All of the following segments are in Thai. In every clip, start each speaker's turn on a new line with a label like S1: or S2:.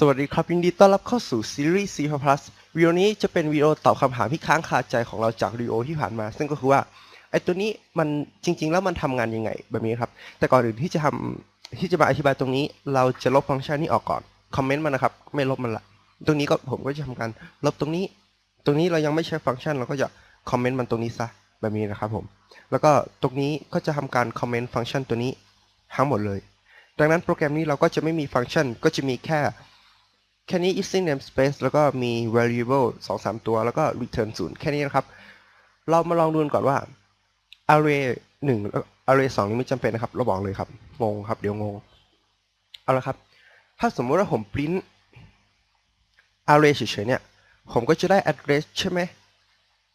S1: สวัสดีครับ ยินดีต้อนรับเข้าสู่ซีรีส์ C++ วิดีโอนี้จะเป็นวิดีโอตอบคำถามที่ค้างคาใจของเราจากวิดีโอที่ผ่านมา ซึ่งก็คือว่าไอตัวนี้มันจริง ๆ แล้วมันทำงานยังไงแบบนี้ครับ แต่ก่อนอื่นที่จะทำที่จะมาอธิบายตรงนี้ เราจะลบฟังก์ชันนี้ออกก่อนคอมเมนต์มันนะครับ ไม่ลบมันละ ตรงนี้ก็ผมก็จะทำการลบตรงนี้ ตรงนี้เรายังไม่ใช้ฟังก์ชันเราก็จะคอมเมนต์มันตรงนี้ซะแบบนี้นะครับผมแล้วก็ตรงนี้ก็จะทำการคอมเมนต์ฟังก์ชันตัวนี้ทั้งหมดเลย ดังนั้นโปรแกรมนี้เราก็จะไม่มีฟังก์ชันก็จะมีแค่ แค่นี้ using namespace แล้วก็มี variable 2 3 ตัว แล้วก็ return 0 แค่นี้นะครับ เรามาลองดูกันก่อนว่า array 1แล้ว array 2 นี่ไม่จำเป็นนะครับ เราบอกเลยครับ งงครับ เดี๋ยวงง เอาละครับ ถ้าสมมติว่าผม print array เฉยๆ เนี่ย ผมก็จะได้ address ใช่ไหม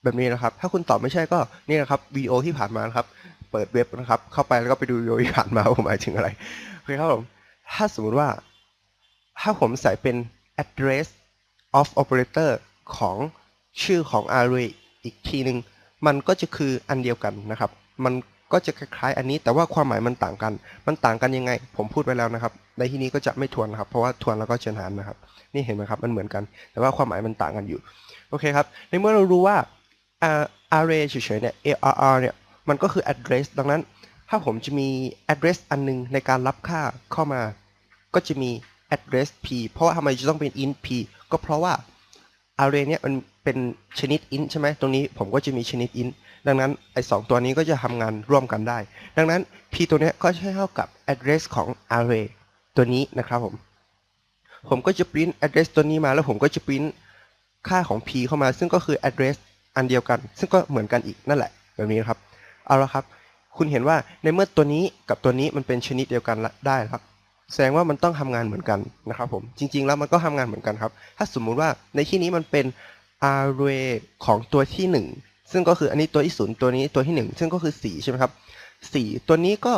S1: แบบนี้นะครับ ถ้าคุณตอบไม่ใช่ก็ นี่นะครับ VO ที่ผ่านมานะครับ เปิดเว็บนะครับ เข้าไปแล้วก็ไปดูวิดีโอที่ผ่านมาว่าผมหมายถึงอะไร โอเคครับผม ถ้าสมมติว่า ถ้าผมใส่เป็น address of operator ของชื่อของ array อีกทีหนึ่งมันก็จะคืออันเดียวกันนะครับ มันก็จะคล้ายๆอันนี้แต่ว่าความหมายมันต่างกัน มันต่างกันยังไง ผมพูดไปแล้วนะครับ ในที่นี้ก็จะไม่ทวนนะครับ เพราะว่าทวนแล้วก็เจนหานนะครับ นี่เห็นไหมครับ มันเหมือนกัน แต่ว่าความหมายมันต่างกันอยู่ โอเคครับ ในเมื่อเรารู้ว่า array เฉยๆเนี่ย arr เนี่ย มันก็คือ address ดังนั้น ถ้าผมจะมี address อันหนึงในการรับค่าเข้ามา ก็จะมี address p เพราะว่าทำไมจะต้องเป็น int p ก็เพราะว่า array เนี่ยมันเป็นชนิด int ใช่ไหมตรงนี้ผมก็จะมีชนิด int ดังนั้นไอ้สองตัวนี้ก็จะทำงานร่วมกันได้ ดังนั้น p ตัวเนี้ยก็จะเท่ากับ address ของ array ตัวนี้นะครับผม ผมก็จะ print address ตัวนี้มาแล้วผมก็จะ print ค่าของ p เข้ามา ซึ่งก็คือ address อันเดียวกัน ซึ่งก็เหมือนกันอีกนั่นแหละแบบนี้ครับ เอาละครับ คุณเห็นว่าในเมื่อตัวนี้กับตัวนี้มันเป็นชนิดเดียวกันละได้ครับ แสดงว่ามันต้องทำงานเหมือนกันนะครับผมจริง ๆ แล้วมันก็ทำงานเหมือนกันครับ ถ้าสมมุติว่าในที่นี้มันเป็น array ของตัวที่ 1 ซึ่งก็คืออันนี้ตัวที่ศูนย์ตัวนี้ตัวที่ 1 ซึ่งก็คือ4ใช่ไหมครับ4ตัวนี้ก็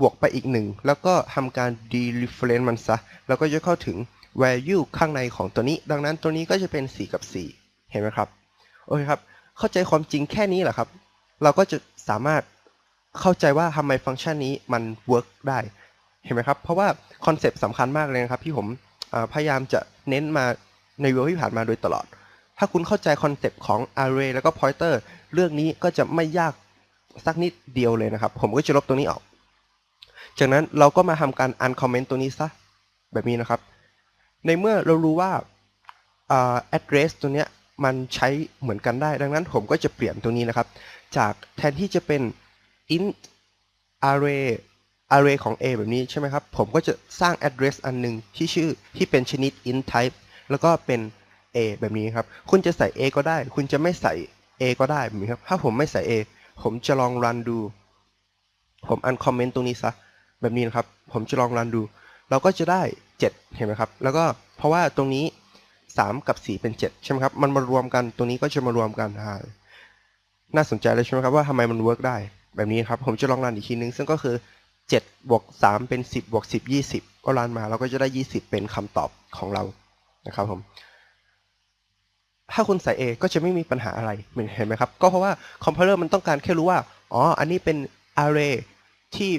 S1: บวกไปอีก 1 แล้วก็ทำการ dereference มันซะแล้วก็จะเข้าถึง value ข้างในของตัวนี้ ดังนั้นตัวนี้ก็จะเป็น 4 กับ 4 เห็นไหมครับโอเคครับเข้าใจความจริงแค่นี้แหละครับ เราก็จะสามารถเข้าใจว่าทำไมฟังก์ชันนี้มัน work ได้ เห็นไหมครับ เพราะว่าคอนเซปต์สำคัญมากเลยนะครับที่ผมพยายามจะเน้นมาในวิดีโอที่ผ่านมาโดยตลอด ถ้าคุณเข้าใจคอนเซปต์ของ array แล้วก็ pointer เรื่องนี้ก็จะไม่ยากสักนิดเดียวเลยนะครับ ผมก็จะลบตัวนี้ออก จากนั้นเราก็มาทำการ uncomment ตัวนี้ซะแบบนี้นะครับ ในเมื่อเรารู้ว่าอ่า address ตัวเนี้ยมันใช้เหมือนกันได้ ดังนั้นผมก็จะเปลี่ยนตัวนี้นะครับ จากแทนที่จะเป็น int array array ของ a แบบนี้ใช่ไหมครับ ผมก็จะสร้าง address อันหนึงที่ชื่อที่เป็นชนิด int type แล้วก็เป็น a แบบนี้ครับ คุณจะใส่ a ก็ได้ คุณจะไม่ใส่ a ก็ได้แบบนี้ครับ ถ้าผมไม่ใส่ a ผมจะลอง run ดู ผม uncomment ตรงนี้ซะ แบบนี้นะครับ ผมจะลอง run ดู เราก็จะได้ 7 เห็นไหมครับ แล้วก็เพราะว่าตรงนี้ 3 กับ 4 เป็น 7 ใช่ไหมครับ มันมารวมกันตรงนี้ก็จะมารวมกันน่าสนใจเลยใช่ไหมครับว่าทำไมมัน work ได้ แบบนี้ครับ ผมจะลองรันอีกทีนึง ซึ่งก็คือ 7บวก3เป็น 10บวก10 20 ก็รันมาเราก็จะได้ 20 เป็นคำตอบของเรานะครับผมถ้าคุณใส่ A ก็จะไม่มีปัญหาอะไรเห็นไหมครับ ก็เพราะว่าคอมพิวเตอร์มันต้องการแค่รู้ว่า อ๋อ อันนี้เป็น array ที่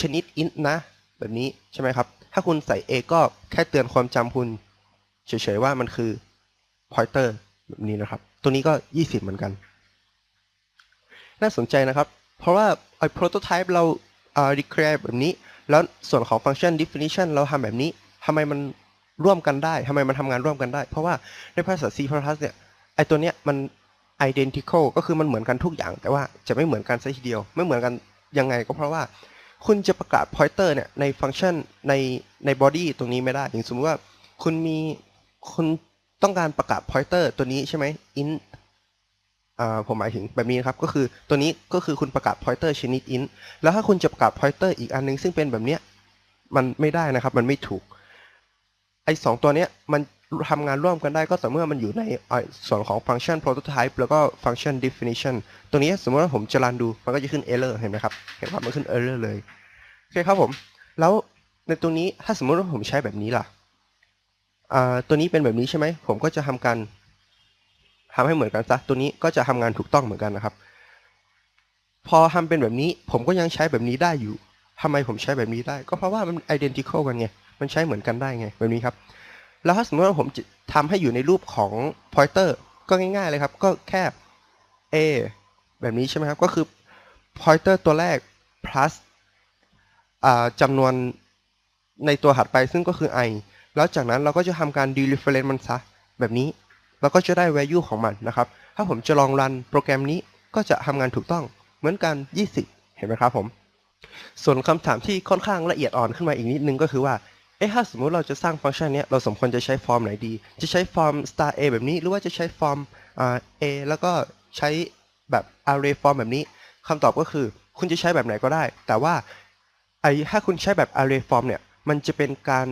S1: ชนิด int นะ แบบนี้ใช่ไหมครับ ถ้าคุณใส่ A ก็แค่เตือนความจำคุณเฉยๆว่ามันคือ pointer แบบนี้นะครับ ตัวนี้ก็ 20 เหมือนกัน น่าสนใจนะครับ เพราะว่าไอ้ prototype เรา declare แบบนี้ แล้วส่วนของ function definition เราทำแบบนี้ทำไมมันร่วมกันได้ทำไมมันทำงานร่วมกันได้ เพราะว่าในภาษา C++ เนี่ยไอตัวเนี้ยมัน identical ก็คือมันเหมือนกันทุกอย่าง แต่ว่าจะไม่เหมือนกันซะทีเดียว ไม่เหมือนกันยังไงก็เพราะว่า คุณจะประกาศ pointer เนี่ยในฟังก์ชันในใน body ตรงนี้ไม่ได้อย่างสมมติว่าคุณมีคุณต้องการประกาศ pointer ตัวนี้ใช่ไหม int อ่า ผมหมายถึงแบบนี้ครับก็คือตัวนี้ก็คือคุณประกาศ pointer ชนิด int แล้วถ้าคุณจะประกาศ pointer อีกอันนึงซึ่งเป็นแบบเนี้ยมันไม่ได้นะครับมันไม่ถูกไอ้สองตัวเนี้ยมันทำงานร่วมกันได้ก็ต่อเมื่อมันอยู่ในส่วนของ function prototype แล้วก็ function definition ตัวนี้สมมติว่าผมจะรันดูมันก็จะขึ้น error เห็นไหมครับเห็นว่ามันขึ้น error เลยโอเคครับผม แล้วในตรงนี้ถ้าสมมติว่าผมใช้แบบนี้ล่ะตัวนี้เป็นแบบนี้ใช่ไหมผมก็จะทำการ ทำให้เหมือนกันซะตัวนี้ก็จะทำงานถูกต้องเหมือนกันนะครับ พอทำเป็นแบบนี้ผมก็ยังใช้แบบนี้ได้อยู่ทำไมผมใช้แบบนี้ได้ ก็เพราะว่ามัน identical กันไงมันใช้เหมือนกันได้ไงแบบนี้ครับแล้วถ้าสมมติว่าผมจะทำให้อยู่ในรูปของ pointer ก็ง่ายๆเลยครับ ก็แค่ a แบบนี้ใช่ไหมครับ ก็คือ pointer ตัวแรก plus จำนวนในตัวถัดไปซึ่งก็คือ i แล้วจากนั้นเราก็จะทำการ dereference มันซะแบบนี้ เราก็จะได้ value ของมันนะครับ ถ้าผมจะลองรันโปรแกรมนี้ก็จะทำงานถูกต้องเหมือนกัน 20 เห็นไหมครับผม ส่วนคำถามที่ค่อนข้างละเอียดอ่อนขึ้นมาอีกนิดนึงก็คือว่าเอ๊ะถ้าสมมุติเราจะสร้างฟังก์ชันนี้เราสมควรจะใช้ฟอร์มไหนดี จะใช้ฟอร์ม star a แบบนี้ หรือว่าจะใช้ฟอร์ม a แล้วก็ใช้แบบ array form แบบนี้คำตอบก็คือ คุณจะใช้แบบไหนก็ได้ แต่ว่าไอ้ถ้าคุณใช้แบบ array form เนี่ย มันจะเป็นการ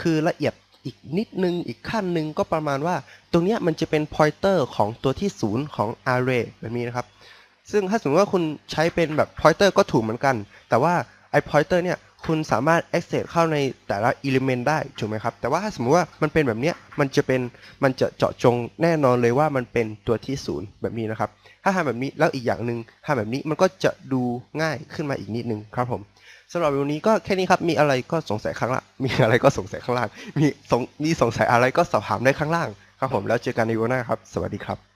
S1: คือละเอียด อีกนิดนึงอีกขั้นหนึ่งก็ประมาณว่า ตรงเนี้ยมันจะเป็น pointer ของตัวที่ศูนย์ของ array แบบนี้นะครับ ซึ่งถ้าสมมติว่าคุณใช้เป็นแบบ pointer ก็ถูกเหมือนกัน แต่ว่าไอ้ pointer เนี่ย คุณสามารถ access เข้าในแต่ละ element ได้ถูกไหมครับ แต่ว่าถ้าสมมติว่ามันเป็นแบบนี้มันจะเป็นมันจะเจาะจงแน่นอนเลยว่ามันเป็นตัวที่ศูนย์แบบนี้นะครับ ถ้าทำแบบนี้แล้วอีกอย่างหนึ่งทำแบบนี้มันก็จะดูง่ายขึ้นมาอีกนิดนึงครับผมสำหรับวันนี้ก็แค่นี้ครับ มีอะไรก็สงสัยข้างล่าง มีอะไรก็สงสัยข้างล่าง มีสงมีสงสัยอะไรก็สอบถามได้ข้างล่าง ครับผม แล้วเจอกันในวันหน้าครับ สวัสดีครับ